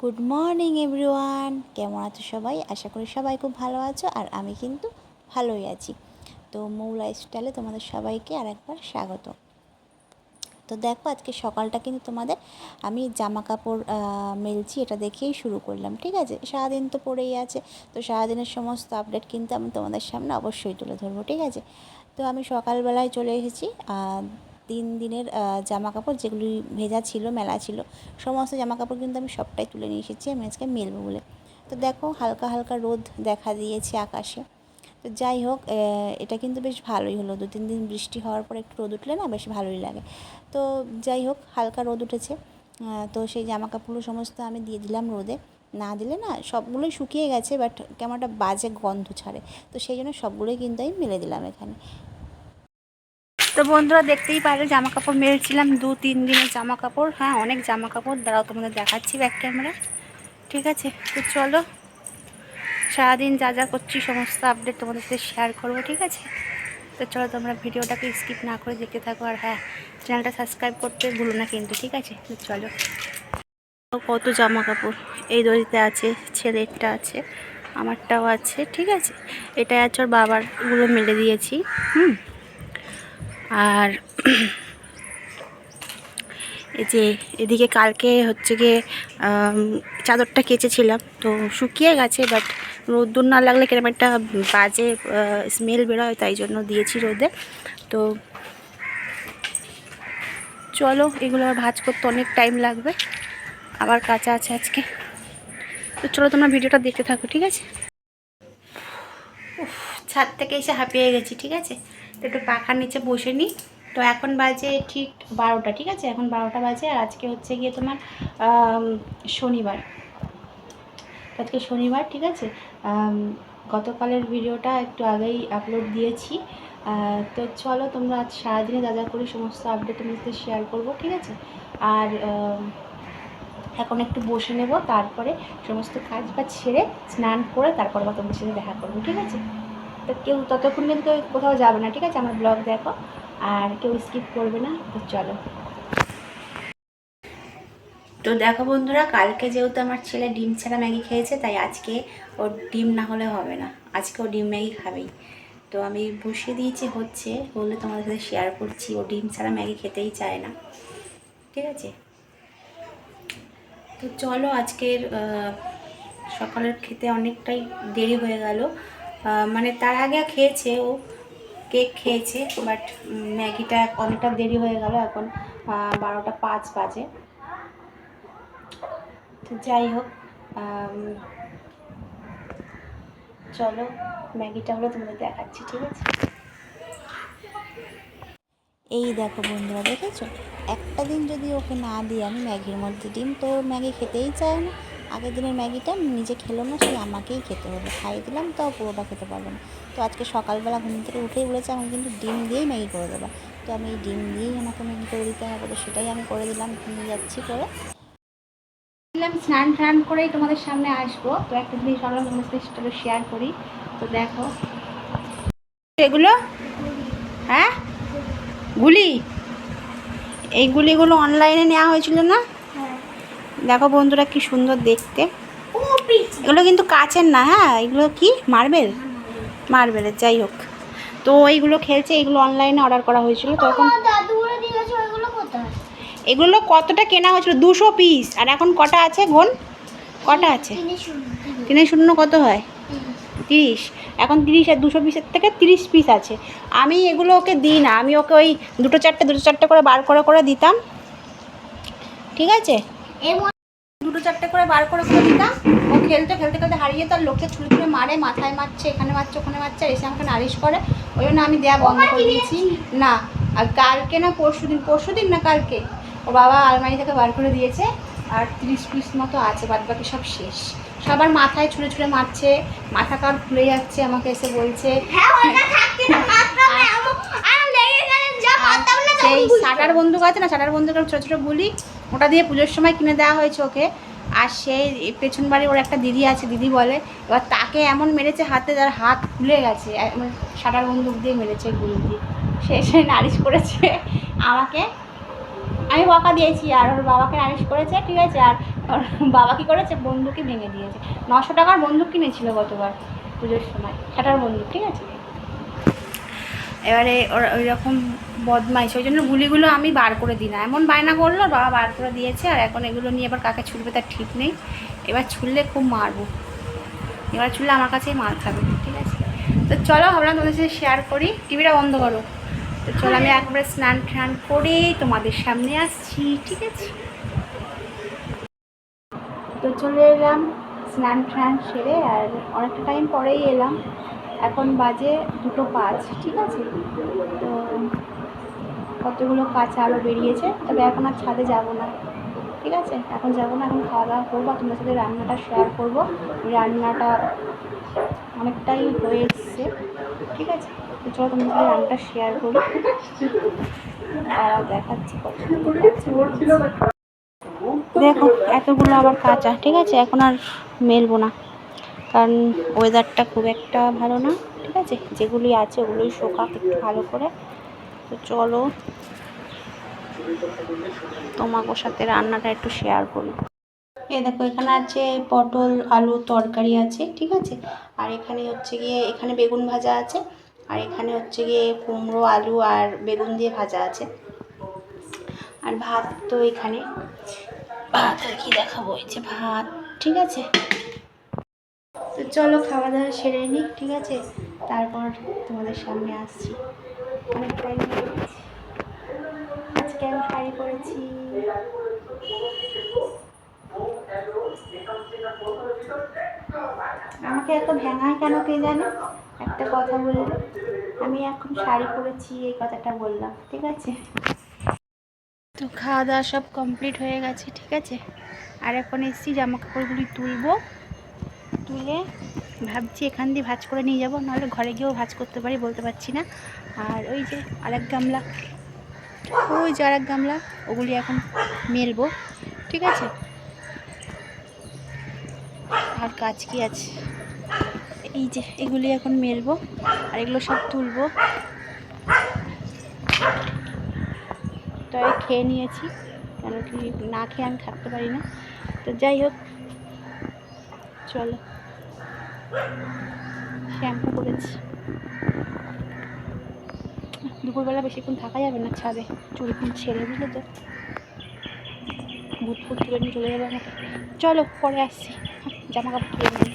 Good morning everyone কেমন আছো সবাই? আশা করি সবাই খুব ভালো আছো, আর আমি কিন্তু ভালোই আছি। তো মৌ লাইফস্টাইলে তোমাদের সবাইকে আর একবার স্বাগত। তো দেখো, আজকে সকালটা কিন্তু তোমাদের আমি জামা কাপড় মেলছি, এটা দেখেই শুরু করলাম, ঠিক আছে? সারাদিন তো পড়েই আছে, তো সারাদিনের সমস্ত আপডেট কিন্তু আমি তোমাদের সামনে অবশ্যই তুলে ধরবো, ঠিক আছে? তো আমি সকালবেলায় চলে এসেছি তিন দিনের জামা কাপড় যেগুলি ভেজা ছিল, মেলা ছিল, সমস্ত জামা কাপড় কিন্তু আমি সবটাই তুলে নিয়ে এসেছি, আমি আজকে মেলবো বলে। তো দেখো, হালকা হালকা রোদ দেখা দিয়েছে আকাশে। তো যাই হোক এটা কিন্তু বেশ ভালোই হলো। দু তিন দিন বৃষ্টি হওয়ার পর একটু রোদ উঠলে না বেশ ভালোই লাগে। তো যাই হোক, হালকা রোদ উঠেছে। তো সেই জামা কাপড়গুলো সমস্ত আমি দিয়ে দিলাম রোদে। না দিলে না সবগুলোই শুকিয়ে গেছে, বাট কেমন একটা বাজে গন্ধ ছাড়ে। তো সেই জন্য সবগুলোই কিন্তু আমি মেলে দিলাম এখানে। তো বন্ধুরা দেখতেই পারে জামা কাপড় মেলছিলাম দু, তিন দিনের জামা কাপড় হ্যাঁ অনেক জামা কাপড় দাঁড়াও, তোমাদের দেখাচ্ছি ব্যাক ক্যামেরা ঠিক আছে, তো চলো। সারাদিন যা যা করছি, সমস্ত আপডেট তোমাদের সাথে শেয়ার করব, ঠিক আছে? তো চলো তোমরা ভিডিওটাকে স্কিপ না করে দেখতে থাকো। আর হ্যাঁ চ্যানেলটা সাবস্ক্রাইব করতে ভুলো না কিন্তু, ঠিক আছে? তো চলো। কত জামা কাপড় এই দড়িতে আছে, ছেলেরটা আছে, আমারটাও আছে, ঠিক আছে? এটা আছে ওর বাবার এগুলো মেলে দিয়েছি, হুম? আর এই যে এদিকে কালকে হচ্ছে গিয়ে চাদরটা কেচেছিলাম। তো শুকিয়ে গেছে বাট রোদ্দুর না লাগলে কীরকম একটা বাজে স্মেল বেরোয়, তাই জন্য দিয়েছি রোদে। তো চলো, এগুলো আবার ভাজ করতে অনেক টাইম লাগবে। আবার কাঁচা আছে আজকে। তো চলো তোমরা ভিডিওটা দেখতে থাকো, ঠিক আছে? ছাদ থেকে এসে হাঁপিয়ে গেছি, ঠিক আছে? তো একটু পাখার নিচে বসে নিই। তো এখন বাজে ঠিক বারোটা, ঠিক আছে? এখন বারোটা বাজে আর আজকে হচ্ছে গিয়ে তোমার শনিবার। আজকে শনিবার, ঠিক আছে? গতকালের ভিডিওটা একটু আগেই আপলোড দিয়েছি। তো চলো তোমরা আজ সারাদিনে যা যা করি সমস্ত আপডেট তোমাদের সাথে শেয়ার করব, ঠিক আছে? আর এখন একটু বসে নেব, তারপরে সমস্ত কাজ বাজ ছেড়ে স্নান করে তারপর আবার তোমাদের সাথে দেখা করব, ঠিক আছে? তো কেউ ততক্ষণ কিন্তু কেউ কোথাও যাবে না, ঠিক আছে? আমার ব্লগ দেখো। আর কেউ স্কিপ করবে না, তো চলো। তো দেখো বন্ধুরা, কালকে যেহেতু আমার ছেলে ডিম ছাড়া ম্যাগি খেয়েছে, তাই আজকে ওর ডিম না হলে হবে না। আজকে ও ডিম ম্যাগি খাবেই। তো আমি বসিয়ে দিয়েছি হচ্ছে বললে তোমাদের সাথে শেয়ার করছি। ও ডিম ছাড়া ম্যাগি খেতেই চায় না। ঠিক আছে? তো চলো আজকের সকালের খেতে অনেকটাই দেরি হয়ে গেল। মানে তার আগে খেয়েছে, ও কেক খেয়েছে বাট ম্যাগিটা অনেকটা দেরি হয়ে গেল এখন বারোটা পাঁচ বাজে। তো যাই হোক চলো, ম্যাগিটা হলো তোমাদের দেখাচ্ছি, ঠিক আছে? এই দেখো বন্ধুরা, দেখেছ? একটা দিন যদি ওকে না দিই, আমি ম্যাগির মধ্যে ডিম তো ম্যাগি খেতেই চায় না। আগের দিনের ম্যাগিটা নিজে খেলো না সেই আমাকেই খেতে হবে খাইয়ে দিলাম, তাও পুরোটা খেতে পারল না। তো আজকে সকালবেলা ঘুম থেকে উঠেই বলেছে, আমাকে কিন্তু ডিম দিয়েই ম্যাগি করে দেবা। তো আমি এই ডিম দিয়েই আমাকে ম্যাগি করে দিতে হবে, তো সেটাই আমি করে দিলাম নিয়ে যাচ্ছি করে। দিলাম, স্নান টান করেই তোমাদের সামনে আসব। তো একটা জিনিস আমরা তোমাদের সাথে শেয়ার করি। তো দেখো। এগুলো? হ্যাঁ? গুলি? এই গুলিগুলো অনলাইনে নেওয়া হয়েছিল না? দেখো বন্ধুরা কি সুন্দর দেখতে। এগুলো কিন্তু কাচের না হ্যাঁ? এগুলো কি? মার্বেল? মার্বেলের যাই হোক। তো এইগুলো খেলছে এগুলো অনলাইনে অর্ডার করা হয়েছিল তখন এগুলো কতটা কেনা হয়েছিল? দুশো পিস আর এখন কটা আছে গোন কটা আছে? তিনে শূন্য। কত হয়? তিরিশ। এখন তিরিশ আর দুশো পিসের থেকে তিরিশ পিস আছে। আমি এগুলো ওকে দিই না। আমি ওকে ওই দুটো চারটে দুটো চারটে করে বার করে করে দিতাম। ঠিক আছে? দুটো চারটে করে বার করে করে দিতাম। ও খেলতে খেলতে খেলতে হারিয়ে তার লোককে ছুঁড়ে ছুঁড়ে মারে মাথায় মারছে এখানে মারছে ওখানে মারছে এসে আমাকে নালিশ করে। ওই জন্য আমি দেয়া বন্ধ করে দিয়েছি। না আর কালকে না পরশু দিন পরশু দিন না কালকে? ও বাবা আলমারি থেকে বার করে দিয়েছে আর তিরিশ পিস মতো আছে বাদ বাকি সব শেষ। সবার মাথায় ছুঁড়ে ছুঁড়ে মারছে মাথা কার খুলে যাচ্ছে আমাকে এসে বলছে। হ্যাঁ সেই বুঝতো। বন্দুক আছে না শাটার বন্দুকের ছোটো ছোটো গুলি ওটা দিয়ে পুজোর সময় কিনে দেওয়া হয়েছে ওকে। আর সেই পেছন বাড়ি ওর একটা দিদি আছে, দিদি বলে। এবার তাকে এমন মেরেছে হাতে যার হাত খুলে গেছে শাটার বন্দুক দিয়ে মেরেছে গুলি দিয়ে। সে সে নালিশ করেছে আমাকে। আমি বকা দিয়েছি আর ওর বাবাকে নালিশ করেছে, ঠিক আছে? আর ওর বাবা কী করেছে? বন্দুকই ভেঙে দিয়েছে। নশো টাকার বন্দুক কিনেছিল গতবার পুজোর সময় খাটার বন্দুক, ঠিক আছে? এবারে ওরা ওই রকম বদমাইশ, ওই জন্য গুলিগুলো আমি বার করে দিই না। এমন বায়না করল, বাবা বার করে দিয়েছে, আর এখন এগুলো নিয়ে এবার কাকে ছুটবে তার ঠিক নেই। এবার ছুটলে খুব মারবো। এবার ছুটলে আমার কাছেই মার খাবে, ঠিক আছে? তো চলো, ভাবলাম তোমাদের সাথে শেয়ার করি। টিভিটা বন্ধ করো। তো চলো, আমি একবারে স্নান টান করে তোমাদের সামনে আসছি, ঠিক আছে? তো চলে এলাম, স্নান টান সেরে, আর অনেকটা টাইম পরেই এলাম। এখন বাজে দুটো পাঁচ, ঠিক আছে? তো কতগুলো কাঁচা আলো বেরিয়েছে, তবে এখন আর ছাদে যাব না, ঠিক আছে? এখন যাব না, এখন খাওয়া দাওয়া করব, আর তোমাদের সাথে রান্নাটা শেয়ার করব। রান্নাটা অনেকটাই হয়ে এসছে, ঠিক আছে? তো চলো তোমাদের সাথে রান্নাটা শেয়ার করি। আর দেখাচ্ছি দেখো, এতগুলো আবার কাঁচা, ঠিক আছে? এখন আর মেলবো না। কারণ ওয়েদারটা খুব একটা ভালো না, ঠিক আছে? যেগুলি আছে ওগুলোই শোকাক একটু ভালো করে। তো চলো তোমাকে সাথে রান্নাটা একটু শেয়ার করি। এ দেখো, এখানে আছে পটল, আলু, তরকারি আছে, ঠিক আছে? আর এখানে হচ্ছে গিয়ে, এখানে বেগুন ভাজা আছে, আর এখানে হচ্ছে গিয়ে কুমড়ো, আলু আর বেগুন দিয়ে ভাজা আছে। আর ভাত তো এখানে, ভাত আর কি দেখাবো? এই যে ভাত, ঠিক আছে? তো চলো খাওয়া দাওয়া সেরে নিই, ঠিক আছে? তারপর তোমাদের সামনে আসছি। অনেক টাইম। আজকে আমি শাড়ি পরেছি? আমাকে এত ভেঙায় কেন কে জানে? একটা কথা বললে আমি এখন শাড়ি পরেছি, এই কথাটা বললাম, ঠিক আছে? তো খাওয়া দাওয়া সব কমপ্লিট হয়ে গেছে, ঠিক আছে? আর এখন এসছি জামা কাপড়গুলি তুলবো। তুলে ভাবছি এখান দিয়ে ভাজ করে নিয়ে যাব, নাহলে ঘরে গিয়েও ভাজ করতে পারি, বলতে পারছি না। আর ওই যে আরেক গামলা, ওই যে আরেক গামলা, ওগুলি এখন মেলবো, ঠিক আছে? আর কাজ কি আছে? এই যে এগুলি এখন মেলবো, আর এগুলো সব তুলবো। তবে খেয়ে নিয়েছি, কেন কি না খেয়ে আমি থাকতে পারি না। তো যাই হোক, চলো। শ্যাম্পু করেছি। দুপুরবেলা বেশিক্ষণ থাকা যাবে না ছাদে। চুলকুল ছেড়ে দিলে তো। বুট ফুট তুলে নিয়ে চলে যাবে আমাকে। চলো, পরে আসছি। জামা কাপড় তুলে নিই।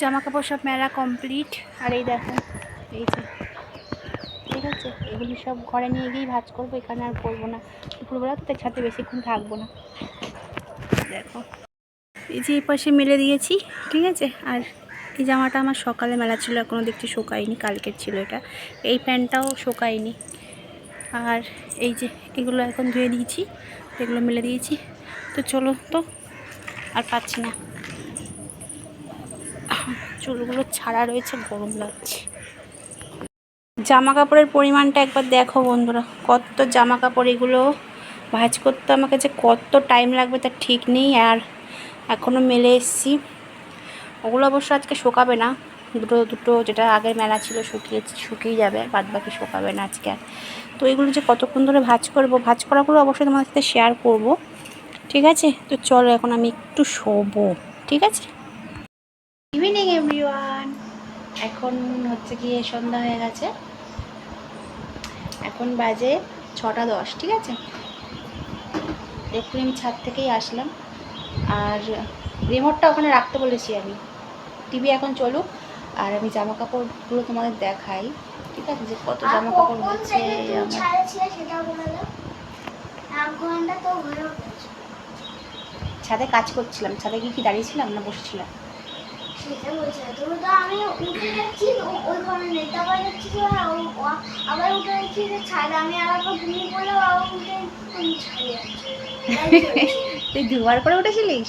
জামা কাপড় সব মেলা কমপ্লিট আর এই দেখো, এই যে, ঠিক আছে? এগুলি সব ঘরে নিয়ে গিয়েই ভাজ করব, এখানে আর করব না। দুপুরবেলা তো ছাদে বেশিক্ষণ থাকব না। দেখো। এই যে এই পাশে মেলে দিয়েছি, ঠিক আছে? আর এই জামাটা আমার সকালে মেলা ছিল এখনও দেখছি শোকায়নি, কালকের ছিল এটা। এই প্যান্টটাও শোকায়নি। আর এই যে এগুলো এখন ধুয়ে দিয়েছি, এগুলো মেলে দিয়েছি। তো চলো তো, আর পাচ্ছি না। চুলগুলো ছাড়া রয়েছে, গরম লাগছে। জামা কাপড়ের পরিমাণটা একবার দেখো বন্ধুরা, কত জামা কাপড় এগুলো ভাজ করতে আমাকে যে কত টাইম লাগবে তার ঠিক নেই। আর এখনও মেলে এসছি। ওগুলো অবশ্য আজকে শোকাবে না। দুটো দুটো যেটা আগের মেলা ছিল শুকিয়ে শুকিয়ে যাবে বাদ বাকি শোকাবে না আজকে আর। তো এগুলো যে কতক্ষণ ধরে ভাজ করব, ভাঁজ করাগুলো অবশ্যই তোমাদের সাথে শেয়ার করব। ঠিক আছে? তো চলো এখন আমি একটু শোবো। ঠিক আছে? ইভিনিং এভরিওয়ান এখন হচ্ছে গিয়ে সন্ধ্যা হয়ে গেছে। এখন বাজে ছটা দশ, ঠিক আছে? একটু আমি ছাদ থেকেই আসলাম। আর রিমোটটা ওখানে রাখতে বলেছি আমি। টিভি এখন চলুক আর আমি জামা কাপড়গুলো তোমাদের দেখাই। ঠিক আছে? যে কত জামা কাপড় হয়েছে হয়ে ছাদে কাজ করছিলাম। ছাদে গিয়ে কি দাঁড়িয়েছিলাম না বসেছিলাম? তুই দুবার করে উঠেছিলিস?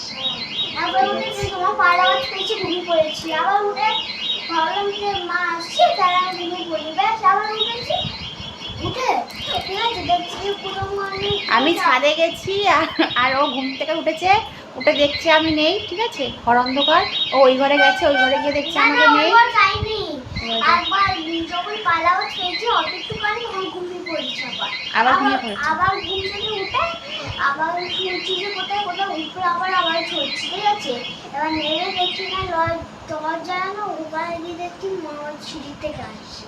আবার উঠেছি তোমার পাড়া আওয়াজ পেয়েছি ঘুমিয়ে পড়েছি আবার উঠে ভাবলাম যে মা আসছে তারা আমি ঘুমিয়ে পড়ি ব্যাস আবার উঠেছি। উঠে? ঠিক আছে দেখছি যে পুরো মানে আমি ছাদে গেছি আর ও ঘুম থেকে উঠেছে। উঠে দেখছে আমি নেই ঠিক আছে? ঘর অন্ধকার। ও ওই ঘরে গেছে ওই ঘরে গিয়ে দেখছে আমাকে নেই। একবার যখন পালা আওয়াজ পেয়েছি অত একটুখানি তখন ঘুমিয়ে পড়েছি আবার আবার ঘুমিয়ে পড়েছে? আবার ঘুম থেকে উঠে আবার শুনছি যে কোথায় আবার আবার চলছি ঠিক আছে? এবার নেমে দেখছি না লয় তোমার যায় না ওখানে গিয়ে দেখছি মা আসছে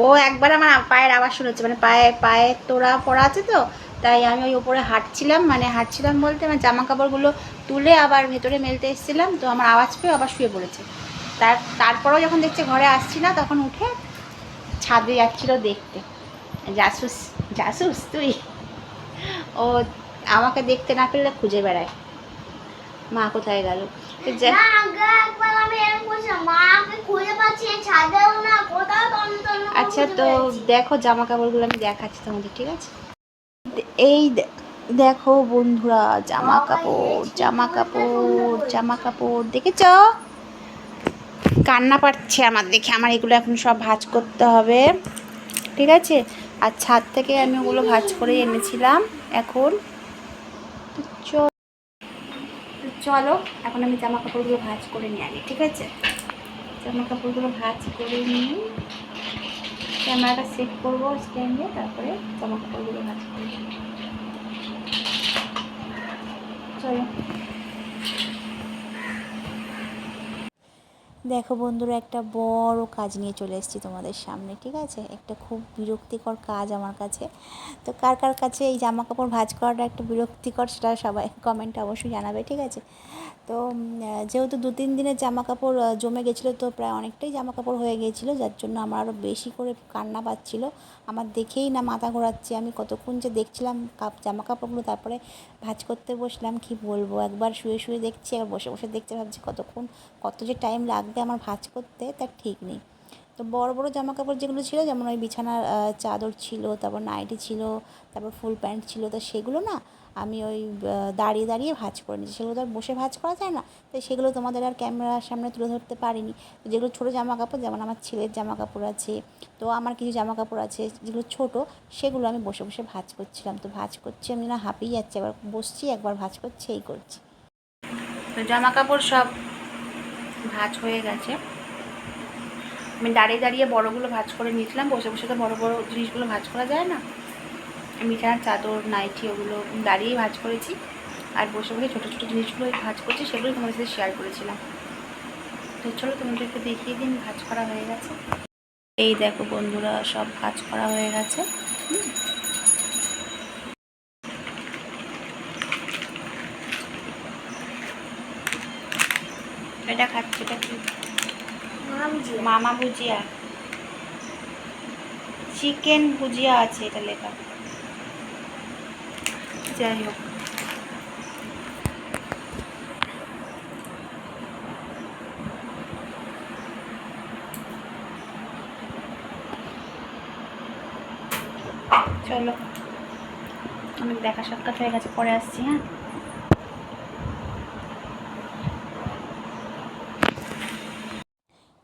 ও একবার আমার পায়ের আওয়াজ শুনেছে মানে পায়ে পায়ে তোড়া পড়া আছে তো তাই আমি ওই ওপরে হাঁটছিলাম মানে হাঁটছিলাম বলতে আমার জামা কাপড়গুলো তুলে আবার ভেতরে মেলতে এসেছিলাম তো আমার আওয়াজ পেয়ে আবার শুয়ে পড়েছে। তার তারপরেও যখন দেখছে ঘরে আসছি না তখন উঠে ছাদে যাচ্ছিল দেখতে। জাসুস জাসুস তুই? ও আমাকে দেখতে না পেলে খুঁজে বেড়ায়। মা কোথায় গেল? আচ্ছা তো দেখো জামা কাপড়গুলো আমি দেখাচ্ছি তোমাদের ঠিক আছে? এই দেখো বন্ধুরা জামা কাপড় জামা কাপড় জামা কাপড় দেখেছ? কান্না পাচ্ছে আমার দেখে আমার এগুলো এখন সব ভাঁজ করতে হবে ঠিক আছে? আর ছাদ থেকে আমি ওগুলো ভাজ করে এনেছিলাম। এখন চলো এখন আমি জামা কাপড়গুলো ভাঁজ করে নিয়ে আনি, ঠিক আছে? জামা কাপড়গুলো ভাঁজ করে নিই ক্যামেরাটা সেট করব স্ট্যান্ডে, তারপরে জামা কাপড়গুলো ভাজ করে। চলো। দেখো বন্ধুরা, একটা বড় কাজ নিয়ে চলে এসেছি তোমাদের সামনে, ঠিক আছে? একটা খুব বিরক্তিকর কাজ আমার কাছে। তো কার কার কাছে এই জামা কাপড় ভাজ করাটা একটা বিরক্তিকর সেটা সবাই কমেন্টে অবশ্যই জানাবে, ঠিক আছে? তো যেহেতু দু তিন দিনের জামা কাপড় জমে গেছিল, তো প্রায় অনেকটাই জামা কাপড় হয়ে গিয়েছিল যার জন্য আমার আরও বেশি করে কান্না পাচ্ছিলো। আমার দেখেই না মাথা ঘোরাচ্ছে, আমি কতক্ষণ যে দেখছিলাম কাপ জামা কাপড়গুলো তারপরে ভাঁজ করতে বসলাম, কি বলব? একবার শুয়ে শুয়ে দেখছি, একবার বসে বসে দেখছি, ভাবছি কতক্ষণ, কত যে টাইম লাগবে আমার ভাঁজ করতে তার ঠিক নেই। তো বড় বড় জামা কাপড় যেগুলো ছিল, যেমন ওই বিছানার চাদর ছিল, তারপর নাইটি ছিল, তারপর ফুল প্যান্ট ছিল, তো সেগুলো না আমি ওই দাঁড়িয়ে দাঁড়িয়ে ভাঁজ করে নিয়েছি। সেগুলো তো আর বসে ভাঁজ করা যায় না। তো সেগুলো তোমাদের আর ক্যামেরার সামনে তুলে ধরতে পারিনি। যেগুলো ছোটো জামা কাপড় যেমন আমার ছেলের জামা কাপড় আছে, তো আমার কিছু জামা কাপড় আছে, যেগুলো ছোট, সেগুলো আমি বসে বসে ভাঁজ করছিলাম। তো ভাঁজ করছি, আমি না হাঁপিয়ে যাচ্ছি। একবার বসছি, একবার ভাঁজ করছি, এই করছি। তো জামা কাপড় সব ভাঁজ হয়ে গেছে। আমি দাঁড়িয়ে দাঁড়িয়ে বড়গুলো ভাঁজ করে নিয়েছিলাম। বসে বসে তো বড় বড় জিনিসগুলো ভাঁজ করা যায় না? বিছানার চাদর নাইটি ওগুলো দাঁড়িয়েই ভাজ করেছি। আর বসে বসে ছোটো ছোটো জিনিসগুলো ভাঁজ করছি সেগুলোই তোমাদের সাথে শেয়ার করেছিলাম। তো চলো তোমাদেরকে দেখিয়ে দিন ভাঁজ করা হয়ে গেছে। এই দেখো বন্ধুরা সব ভাঁজ করা হয়ে গেছে। এটা খাচ্ছি এটা কি? মামা ভুজিয়া। চিকেন ভুজিয়া আছে এটা লেখা। যাই হোক। চলো। অনেক দেখা সাক্ষাৎ হয়ে গেছে, পরে আসছি হ্যাঁ?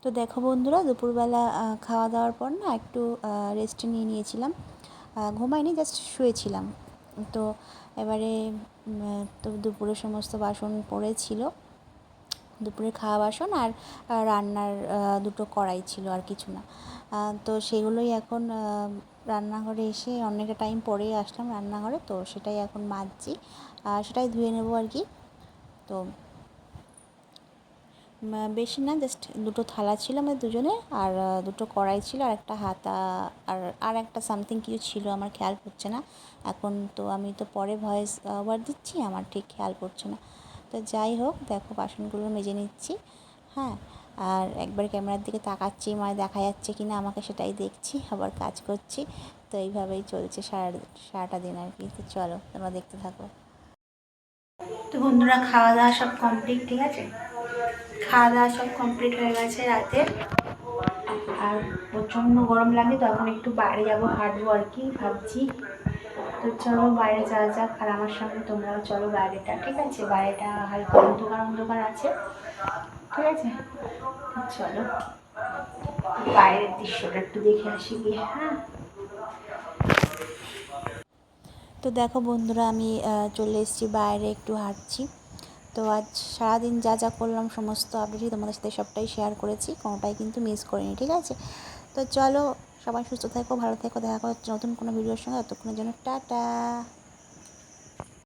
তো দেখো বন্ধুরা, দুপুরবেলা খাওয়া দাওয়ার পর না একটু রেস্ট নিয়ে নিয়েছিলাম। ঘুমাইনি জাস্ট শুয়েছিলাম। তো এবারে তো দুপুরে সমস্ত বাসন পড়েছিল। দুপুরে খাওয়া বাসন আর রান্নার দুটো কড়াই ছিল আর কিছু না। তো সেগুলোই এখন রান্নাঘরে এসে অনেকটা টাইম পরেই আসলাম রান্নাঘরে। তো সেটাই এখন মাজছি। সেটাই ধুয়ে নেব আর কি। তো বেশি না জাস্ট দুটো থালা ছিল আমাদের দুজনে আর দুটো কড়াই ছিল, আর একটা হাতা আর আর একটা সামথিং কিছু ছিল, আমার খেয়াল পড়ছে না। এখন তো আমি তো পরে ভয়েস ওভার দিচ্ছি, আমার ঠিক খেয়াল পড়ছে না। তো যাই হোক, দেখো বাসনগুলো মেজে নিচ্ছি হ্যাঁ। আর একবার ক্যামেরার দিকে তাকাচ্ছি মানে দেখা যাচ্ছে কি না আমাকে সেটাই দেখছি, আবার কাজ করছি। তো এইভাবেই চলছে সারা, সারাটা দিন আর কি। তো চলো, তোমরা দেখতে থাকো। তো বন্ধুরা খাওয়া দাওয়া সব কমপ্লিট ঠিক আছে? খাওয়া দাওয়া সব কমপ্লিট হয়ে গেছে রাতে। আর প্রচণ্ড গরম লাগে, তো এখন একটু বাইরে যাব, হাঁটবো আর কি, ভাবছি। তো চলো বাইরে যাওয়া যাক, আর আমার সঙ্গে তোমরাও চলো বাইরেটা, ঠিক আছে? বাইরেটা হালকা অন্ধকার অন্ধকার আছে, ঠিক আছে? চলো, বাইরের দৃশ্যটা একটু দেখে আসি গিয়ে হ্যাঁ? তো দেখো বন্ধুরা, আমি চলে এসেছি, বাইরে একটু হাঁটছি। তো আজ সারাদিন যা যা করলাম, সমস্ত আপডেটই তোমাদের সাথে সবটাই শেয়ার করেছি, কোনোটাই কিন্তু মিস করিনি, ঠিক আছে? তো চলো সবাই সুস্থ থেকো, ভালো থেকো, দেখা করো নতুন কোনো ভিডিওর সঙ্গে, ততক্ষণের জন্য টাটা!